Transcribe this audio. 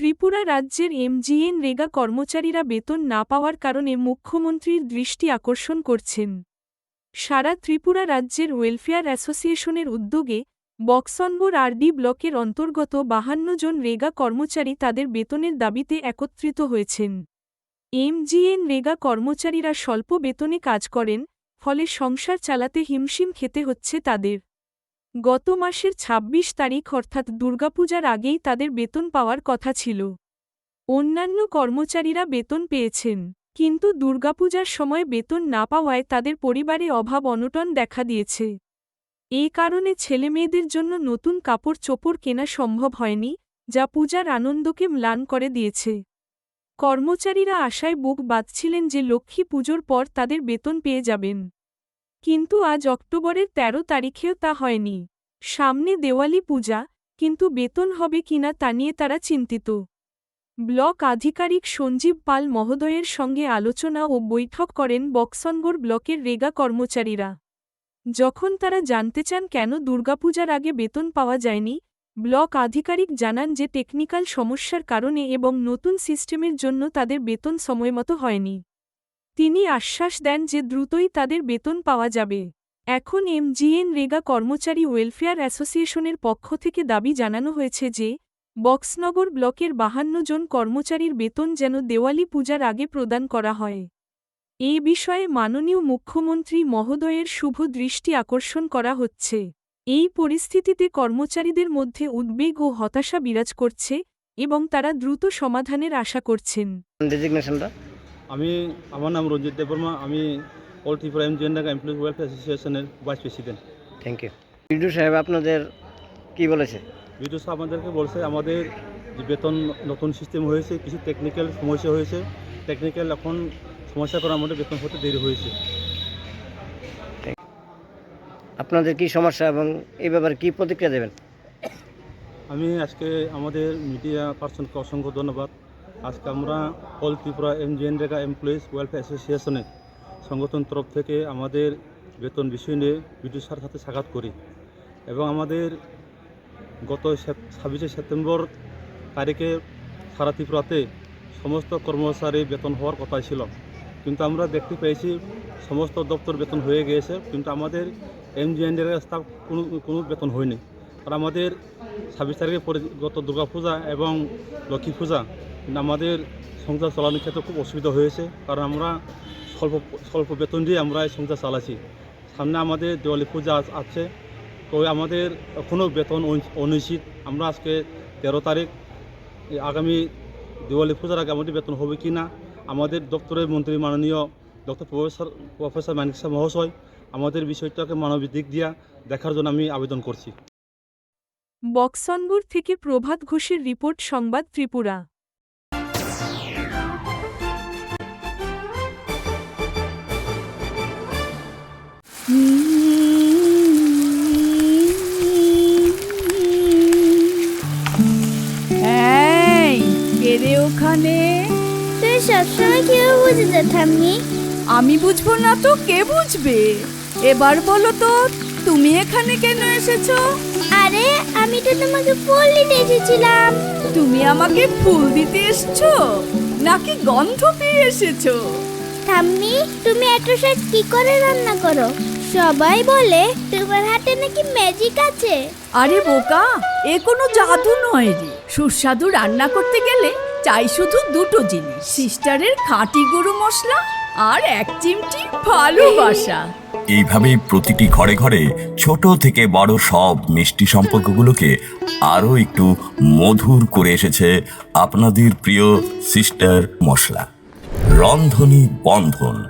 ত্রিপুরা রাজ্যের এমজিএন রেগা কর্মচারীরা বেতন না পাওয়ার কারণে মুখ্যমন্ত্রীর দৃষ্টি আকর্ষণ করছেন। সারা ত্রিপুরা রাজ্যের ওয়েলফেয়ার অ্যাসোসিয়েশনের উদ্যোগে বক্সনগর আরডি ব্লকের অন্তর্গত বাহান্ন জন রেগা কর্মচারী তাদের বেতনের দাবিতে একত্রিত হয়েছেন। এমজিএন রেগা কর্মচারীরা স্বল্প বেতনে কাজ করেন, ফলে সংসার চালাতে হিমশিম খেতে হচ্ছে তাদের। গত মাসের ২৬ তারিখ অর্থাৎ দুর্গাপূজার আগেই তাদের বেতন পাওয়ার কথা ছিল। অন্যান্য কর্মচারীরা বেতন পেয়েছেন, কিন্তু দুর্গাপূজার সময় বেতন না পাওয়ায় তাদের পরিবারে অভাব অনটন দেখা দিয়েছে। এই কারণে ছেলেমেয়েদের জন্য নতুন কাপড় চোপড় কেনা সম্ভব হয়নি, যা পূজার আনন্দকে ম্লান করে দিয়েছে। কর্মচারীরা আশায় বুক বাঁধছিলেন যে লক্ষ্মী পুজোর পর তাদের বেতন পেয়ে যাবেন। কিন্তু আজ অক্টোবরের ১৩ তারিখেও তা হয়নি। সামনে দেওয়ালি পূজা, কিন্তু বেতন হবে কিনা তা নিয়ে তারা চিন্তিত। ব্লক আধিকারিক সঞ্জীব পাল মহোদয়ের সঙ্গে আলোচনা ও বৈঠক করেন বক্সনগর ব্লকের রেগা কর্মচারীরা। যখন তারা জানতে চান কেন দুর্গাপূজার আগে বেতন পাওয়া যায়নি, ব্লক আধিকারিক জানান যে টেকনিক্যাল সমস্যার কারণে এবং নতুন সিস্টেমের জন্য তাদের বেতন সময়মতো হয়নি। তিনি আশ্বাস দেন যে দ্রুতই তাদের বেতন পাওয়া যাবে। এখন এমজিএন রেগা কর্মচারী ওয়েলফেয়ার অ্যাসোসিয়েশনের পক্ষ থেকে দাবি জানানো হয়েছে যে, বক্সনগর ব্লকের বাহান্ন জন কর্মচারীর বেতন যেন দেওয়ালি পূজার আগে প্রদান করা হয়। এ বিষয়ে মাননীয় মুখ্যমন্ত্রী মহোদয়ের শুভ দৃষ্টি আকর্ষণ করা হচ্ছে। এই পরিস্থিতিতে কর্মচারীদের মধ্যে উদ্বেগ ও হতাশা বিরাজ করছে এবং তারা দ্রুত সমাধানের আশা করছেন। আমি আমার নাম রঞ্জিত দেববর্মা আমি অল ত্রিপুরা এম জেন এমপ্লয়িজ ওয়েলফেয়ার অ্যাসোসিয়েশনের vice president thank you Bidu সাহেব আপনাদের কি বলেছে? বিদ্যু সাহেব আমাদেরকে বলছে আমাদের যে বেতন নতুন সিস্টেম হয়েছে কিছু টেকনিক্যাল সমস্যা হয়েছে। টেকনিক্যাল এখন সমস্যা করে আমাদের বেতন হতে দেরি হয়েছে। আপনাদের কি সমস্যা এবং এই ব্যাপারে কি প্রতিক্রিয়া দেবেন? আমি আজকে আমাদের মিডিয়া পার্সনকে অসংখ্য ধন্যবাদ। আজকে আমরা all Tripura MGNREGA employees welfare অ্যাসোসিয়েশনের সংগঠন তরফ থেকে আমাদের বেতন বিষয় নিয়ে বিদ্যুৎ স্যার সাথে সাক্ষাৎ করি এবং আমাদের গত ছাব্বিশে সেপ্টেম্বর তারিখে সারা ত্রিপুরাতে সমস্ত কর্মচারী বেতন হওয়ার কথা ছিল। কিন্তু আমরা দেখতে পেয়েছি সমস্ত দপ্তর বেতন হয়ে গিয়েছে, কিন্তু আমাদের এম জি এন স্টাফ কোনো কোনো বেতন হয়নি। আর আমাদের ছাব্বিশ তারিখে পরে গত দুর্গাপূজা এবং লক্ষ্মী পূজা আমাদের সংসার চালানোর ক্ষেত্রে খুব অসুবিধা হয়েছে। কারণ আমরা স্বল্প স্বল্প বেতন দিয়ে আমরা এই সংসার চালাচ্ছি। সামনে আমাদের দেওয়ালি পূজা আছে। তো আমাদের এখনও বেতন অন- অনিশ্চিত। আমরা আজকে তেরো তারিখ আগামী দিওয়ালি পূজার আগে আমাদের বেতন হবে কি না? আমাদের দপ্তরের মন্ত্রী মাননীয় doctor professor professor Manik Shah মহাশয় আমাদের বিষয়টাকে মানবিক দিক দিয়া দেখার জন্য আমি আবেদন করছি। বক্সনগর থেকে প্রভাত ঘোষের রিপোর্ট, সংবাদ ত্রিপুরা। সবসময় কেউ বুঝে যা ঠাম্মি। আমি বুঝব না তো কে বুঝবে? এবার বলো তো তুমি এখানে কেন এসেছ? আরে আমি তো তোমাকে ফুল দিতে এসেছিলাম। তুমি আমাকে ফুল দিতে এসছো? নাকি গন্ধ পেয়ে এসেছ? ঠাম্মি তুমি এত শাক কি করে রান্না করো? সবাই বলে তোমার হাতে নাকি ম্যাজিক আছে। আরে বোকা এ কোনো জাদু নয় রে। সুস্বাদু রান্না করতে গেলে চাই শুধু দুটো জিনিস। সিস্টারের খাঁটি গরু মশলা আর এক চিমটি ভালোবাসা এইভাবেই প্রতিটি ঘরে ঘরে ছোট থেকে বড় সব মিষ্টি সম্পর্কগুলোকে আরও একটু মধুর করে এসেছে আপনাদের প্রিয় সিস্টার মশলা। রন্ধনী বন্ধন।